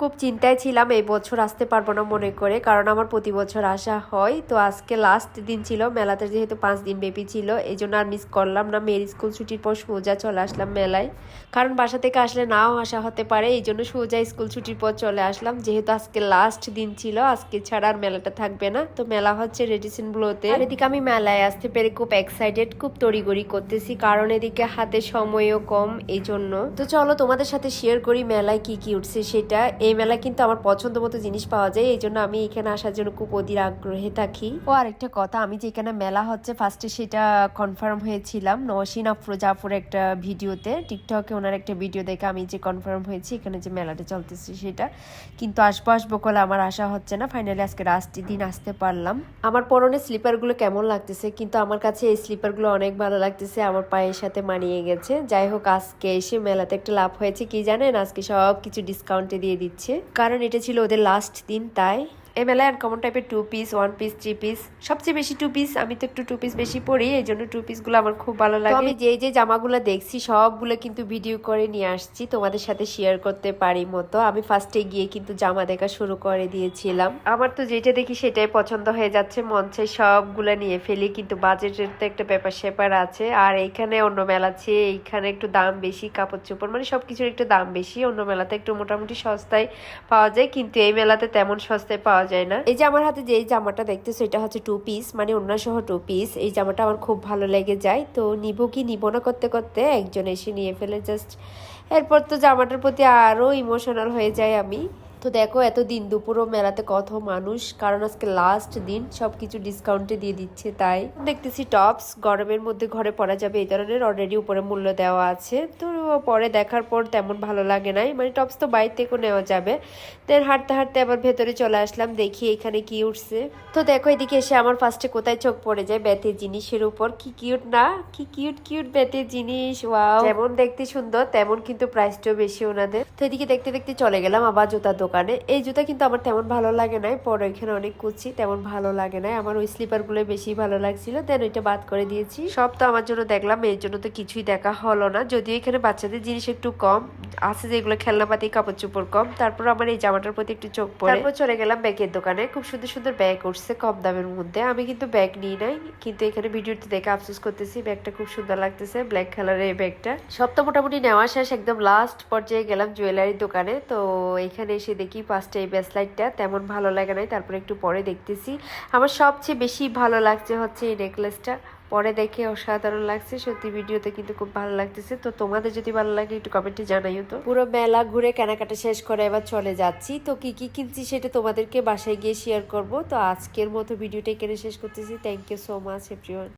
খুব চিন্তায় ছিলাম, এই বছর আসতে পারব না মনে করে, কারণ আমার প্রতি বছর আসা হয়। তো আজকে লাস্ট দিন ছিল, মেলাতে যেহেতু পাঁচ দিন ব্যাপী ছিল, এই জন্য আর মিস করলাম না। মেয়ের স্কুল ছুটির পর সোজা চলে আসলাম মেলায়। কারণ বাসা থেকে আসলে নাও আসা হতে পারে, এই জন্য সোজা স্কুল ছুটির পর চলে আসলাম। যেহেতু আজকে লাস্ট দিন ছিল, আজকে ছাড়া আর মেলাটা থাকবে না। তো মেলা হচ্ছে রেডিসন ব্লোতে এদিকে আমি মেলায় আসতে পেরে খুব এক্সাইটেড খুব তড়িগড়ি করতেছি, কারণ এদিকে হাতে সময়ও কম, এই জন্য। তো চলো তোমাদের সাথে শেয়ার করি মেলায় কি কি উঠছে সেটা। এই মেলায় কিন্তু আমার পছন্দ মতো জিনিস পাওয়া যায় এই জন্য আমি এখানে আসার জন্য খুব অধীর আগ্রহে থাকি। ও আরেকটা কথা আমি যে এখানে মেলা হচ্ছে ফার্স্টে সেটা কনফার্ম হয়েছিলাম নওশিন আফরোজাফর একটা ভিডিওতে টিকটকে ওনার একটা ভিডিও দেখে আমি যে কনফার্ম হয়েছি এখানে যে মেলাটা চলতেছে সেটা। কিন্তু আসব আসব করে আমার আশা হচ্ছে না ফাইনালি আজকে লাস্ট দিন আসতে পারলাম। আমার পরনে স্লিপারগুলো কেমন লাগতেছে? কিন্তু আমার কাছে এই স্লিপারগুলো অনেক ভালো লাগতেছে আমার পায়ের সাথে মানিয়ে গেছে। যাই হোক আজকে এসে মেলাতে একটা লাভ হয়েছে কি জানেন? আজকে সব কিছু ডিসকাউন্টে দিয়ে দিচ্ছে। কারণ এটা ছিল ওদের লাস্ট দিন তাই এই মেলায় আনকমন টাইপের two piece one piece three piece সবচেয়ে বেশি টু পিস আমি তো একটু টু পিস বেশি পরি এই জন্য টু পিসগুলো আমার খুব ভালো লাগে। আমি যে যে জামাগুলো দেখছি সবগুলো কিন্তু ভিডিও করে নিয়ে আসছি তোমাদের সাথে শেয়ার করতে পারি মতো। আমি ফার্স্টে গিয়ে কিন্তু জামা দেখা শুরু করে দিয়েছিলাম। আমার তো যেটা দেখি সেটাই পছন্দ হয়ে যাচ্ছে মঞ্চে সবগুলো নিয়ে ফেলি কিন্তু বাজেটের তো একটা ব্যাপার স্যাপার আছে। আর এইখানে অন্য মেলা আছে এইখানে একটু দাম বেশি কাপড় চোপড় মানে সবকিছুর একটু দাম বেশি অন্য মেলাতে একটু মোটামুটি সস্তায় পাওয়া যায় কিন্তু এই মেলাতে তেমন সস্তায় পাওয়া যায় না। এই যে আমার হাতে যে জামাটা দেখতেছো এটা হচ্ছে টু পিস মানে অন্য সহ টু পিস এই জামাটা আমার খুব ভালো লেগে যায়। তো নিব কি নিব না করতে করতে একজন এসে নিয়ে ফেলে জাস্ট এরপর তো জামাটার প্রতি আরও ইমোশনাল হয়ে যায় আমি। তো দেখো এত দিন দুপুরও মেলাতে কত মানুষ, কারণ আজকে লাস্ট দিন সবকিছু ডিসকাউন্টে দিয়ে দিচ্ছে, তাই। দেখতেছি টপস গরমের মধ্যে ঘরে পরা যাবে এই ধরনের অলরেডি উপরে মূল্য দেওয়া আছে। তো পরে দেখার পর তেমন ভালো লাগে নাই মানে টপস তো বাইরে থেকেও নেওয়া যাবে। দেন হাঁটতে হাঁটতে আবার ভেতরে চলে আসলাম, দেখি এখানে কি উঠছে। তো দেখো, এদিকে এসে আমার ফার্স্টে কোথায় চোখ পড়ে যায়, বেতের জিনিসের উপর। কি কিউট না? কি কিউট কিউট বেতের জিনিস ওয়াও যেমন দেখতে সুন্দর, তেমন কিন্তু প্রাইসটাও বেশি ওনাদের। তো এদিকে দেখতে দেখতে চলে গেলাম, আবার জুতার দোকানে এই জুতা কিন্তু আমার তেমন ভালো লাগে নাই, পরে এখানে অনেক কুচি, তেমন ভালো লাগে নাই। আমার ওই স্লিপারগুলো বেশি ভালো লাগছিল। দেন ওইটা বাদ করে দিয়েছি। সব তো আমার জন্য দেখলাম, এর জন্য তো কিছুই দেখা হলো না। যদিও এখানে বাচ্চাদের জিনিস একটু কম, আছে যেগুলো খেলনাপাতি কাপড় চোপড় কম। তারপর আমার এই জামাটার প্রতি একটু চোখ পড়ে। তারপর চলে গেলাম ব্যাগের দোকানে। খুব সুন্দর সুন্দর ব্যাগ উঠছে কম দামের মধ্যে। আমি কিন্তু ব্যাগ নিই নাই, কিন্তু এখানে ভিডিওতে দেখে আফসোস করতেছি, ব্যাগটা খুব সুন্দর লাগতেছে ব্ল্যাক কালারের এই ব্যাগটা। সব তো মোটামুটি নেওয়া শেষ, একদম লাস্ট পর্যায়ে গেলাম জুয়েলারির দোকানে। তো এখানে এসে দেখি ফার্স্টে এই ব্রেসলাইটটা তেমন ভালো লাগে নাই, তারপরে একটু পরে দেখতেছি। আমার সবচেয়ে বেশি ভালো লাগছে হচ্ছে এই নেকলেসটা পরে দেখে অসাধারণ লাগছে, সত্যি ভিডিওতে কিন্তু খুব ভালো লাগতেছে। তো তোমাদের যদি ভালো লাগে একটু কমেন্টে জানাইও তো। পুরো মেলা ঘুরে কেনাকাটা শেষ করে এবার চলে যাচ্ছি। তো কি কি কিনছি সেটা তোমাদেরকে বাসায় গিয়ে শেয়ার করব। তো আজকের মতো ভিডিওটা এখানে শেষ করতেছি। Thank you so much everyone